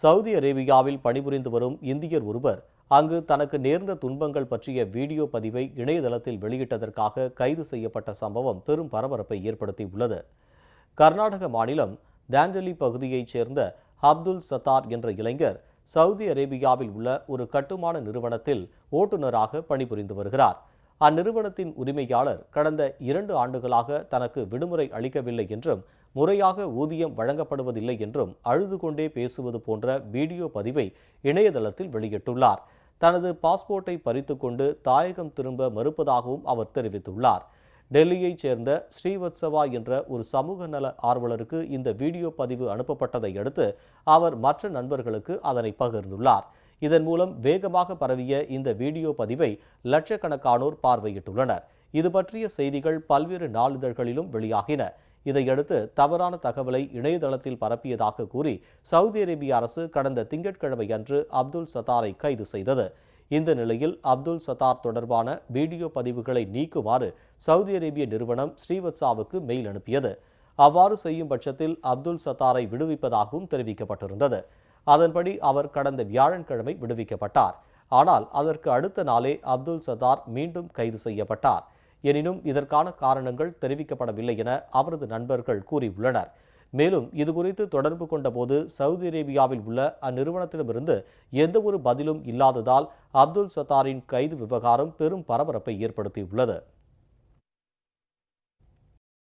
Saudi அரேபியாவில் பணிபுரிந்து வரும் இந்தியர் ஒருவர் அங்கு தனக்கு நேர்ந்த துன்பங்கள் பற்றிய வீடியோ பதிவை இணையதளத்தில் வெளியிட்டதற்காக கைது செய்யப்பட்ட சம்பவம் பெரும் பரபரப்பை ஏற்படுத்தியுள்ளது. கர்நாடக மாநிலம் தாஞ்சலி பகுதியைச் சேர்ந்த அப்துல் சத்தார் என்ற இளைஞர் சவுதி அரேபியாவில் உள்ள ஒரு கட்டுமான நிறுவனத்தில் ஓட்டுநராக பணிபுரிந்து வருகிறார். அந்நிறுவனத்தின் உரிமையாளர் கடந்த இரண்டு ஆண்டுகளாக தனக்கு விடுமுறை அளிக்கவில்லை என்றும் முறையாக ஊதியம் வழங்கப்படுவதில்லை என்றும் அழுது கொண்டே பேசுவது போன்ற வீடியோ பதிவை இணையதளத்தில் வெளியிட்டுள்ளார். தனது பாஸ்போர்ட்டை பறித்துக்கொண்டு தாயகம் திரும்ப மறுப்பதாகவும் அவர் தெரிவித்துள்ளார். டெல்லியைச் சேர்ந்த ஸ்ரீவத்சவா என்ற ஒரு சமூக நல ஆர்வலருக்கு இந்த வீடியோ பதிவு அனுப்பப்பட்டதை அடுத்து அவர் மற்ற நண்பர்களுக்கு அதனை பகிர்ந்துள்ளார். இதன் மூலம் வேகமாக பரவிய இந்த வீடியோ பதிவை லட்சக்கணக்கானோர் பார்வையிட்டுள்ளனர். இது பற்றிய செய்திகள் பல்வேறு நாளிதழ்களிலும் வெளியாகின. இதையடுத்து தவறான தகவலை இணையதளத்தில் பரப்பியதாக கூறி சவுதி அரேபிய அரசு கடந்த திங்கட்கிழமை அன்று அப்துல் சத்தாரை கைது செய்தது. இந்த நிலையில் அப்துல் சத்தார் தொடர்பான வீடியோ பதிவுகளை நீக்குமாறு சவுதி அரேபிய நிறுவனம் ஸ்ரீவத்சாவுக்கு மெயில் அனுப்பியது. அவ்வாறு செய்யும் பட்சத்தில் அப்துல் சத்தாரை விடுவிப்பதாகவும் தெரிவிக்கப்பட்டிருந்தது. அதன்படி அவர் கடந்த வியாழன்கிழமை விடுவிக்கப்பட்டார். ஆனால் அதற்கு அடுத்த நாளே அப்துல் சதார் மீண்டும் கைது செய்யப்பட்டார். எனினும் இதற்கான காரணங்கள் தெரிவிக்கப்படவில்லை என அவரது நண்பர்கள் கூறியுள்ளனர். மேலும் இதுகுறித்து தொடர்பு கொண்டபோது சவுதி அரேபியாவில் உள்ள அந்நிறுவனத்திடமிருந்து எந்தவொரு பதிலும் இல்லாததால் அப்துல் சத்தாரின் கைது விவகாரம் பெரும் பரபரப்பை ஏற்படுத்தியுள்ளது.